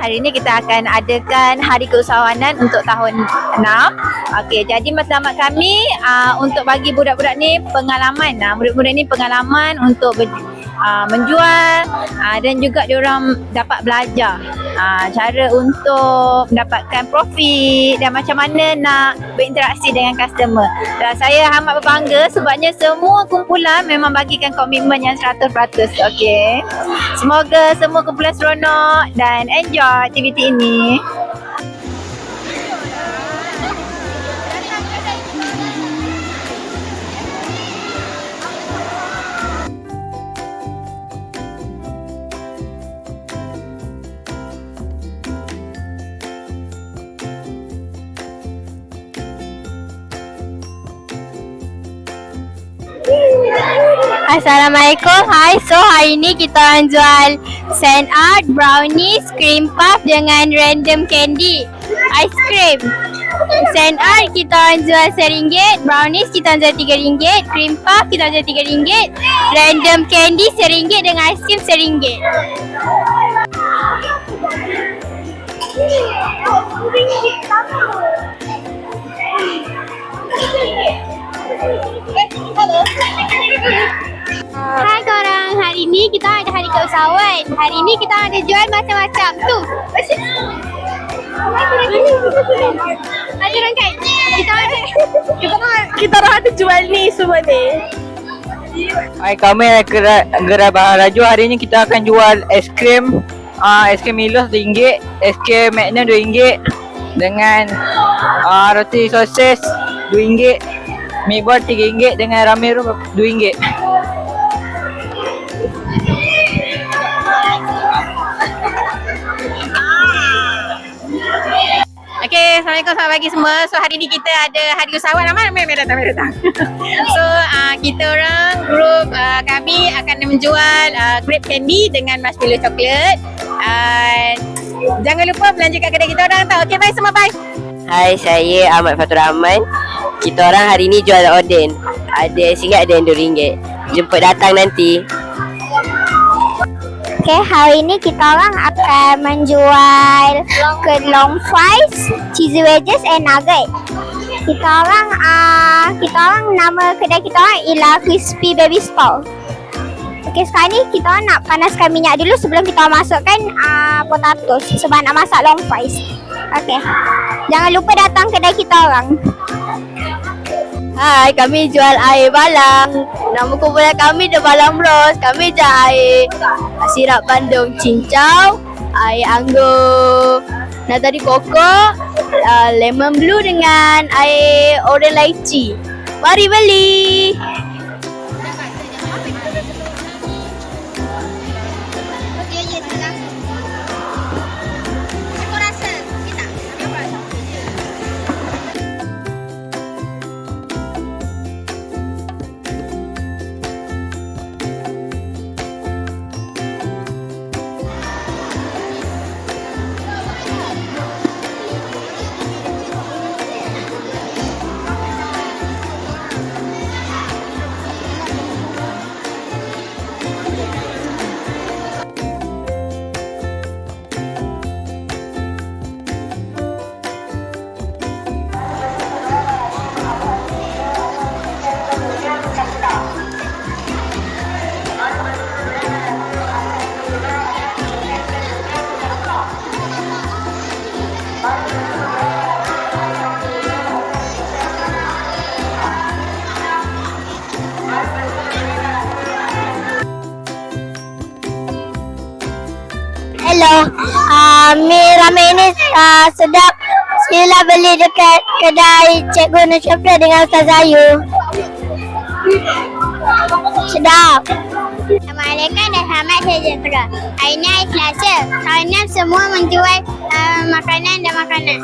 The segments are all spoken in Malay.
hari ni kita akan adakan Hari Keusahawanan untuk tahun 6. Okey, jadi matlamat kami uh, untuk bagi budak-budak ni pengalaman. Uh, murid-murid ni pengalaman untuk ber, uh, menjual uh, dan juga diorang dapat belajar uh, cara untuk mendapatkan profit dan macam mana nak berinteraksi dengan customer. Dan saya amat berbangga sebabnya semua kumpulan memang bagikan komitmen yang 100%. Okey. Semoga semua kumpulan seronok dan enjoy aktiviti ini. Assalamualaikum. Hai. So hari ni kita orang jual sand art, brownies, cream puff dengan random candy. Ice cream. Sand art kita orang jual RM1, brownies kita orang jual RM3, cream puff kita orang jual RM3, random candy RM1 dengan ice cream RM1. Hai korang, hari ni kita ada hari keusahawan. Hari ni kita ada jual macam-macam tu. Ada rangkai. Kita ada Kita orang kita orang ada jual ni semua ni. Hai kami gerai, gerai Bahar Raju hari ni kita akan jual es krim uh, es krim Milo RM1 es krim Magnum RM2 dengan uh, roti sosis RM2 meatball RM3 dengan ramiro RM2 Assalamualaikum selamat pagi semua. So hari ni kita ada hari usahawan ramai ramai ramai datang ramai datang. so uh, kita orang grup uh, kami akan menjual uh, grape candy dengan marshmallow coklat. Uh, jangan lupa belanja kat kedai kita orang tau. Okey, bye semua bye. Hai, saya Ahmad Fatur Rahman. Kita orang hari ni jual oden. Ada RM1, ada yang RM2. Jemput datang nanti. Okay, hari ni kita orang akan menjual kelong fries, cheesy wedges and nugget. Kita orang uh, kita orang nama kedai kita orang ialah Crispy Baby Stall. Okay, sekarang ni kita orang nak panaskan minyak dulu sebelum kita masukkan uh, potatoes sebab nak masak long fries. Okay. Jangan lupa datang kedai kita orang. Hai, kami jual air balang. Nama kumpulan kami The Balang Bros. Kami jual air sirap bandung cincau, air anggur nata di koko, uh, lemon blue dengan air orange lychee. Mari beli. Uh, mi ramen ni uh, sedap. Sila beli dekat kedai Cikgu Nusyafiah dengan Ustaz Ayu. Sedap. Assalamualaikum dan selamat sejahtera. Hari ni hari Selasa. Tahun ni semua menjual uh, makanan dan makanan.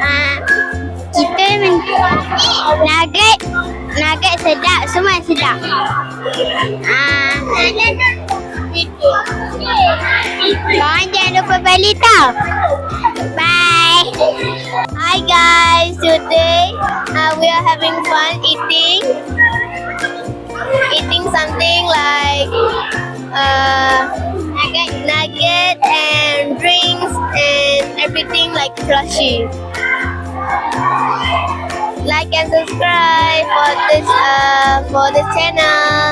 Uh, kita men nugget nugget sedap semua sedap. Ah. Korang jangan lupa beli tau. Bye. Hi guys, today uh, we are having fun eating eating something like uh, nugget, nugget and drinks and everything like flashy. Like and subscribe for this uh for this channel.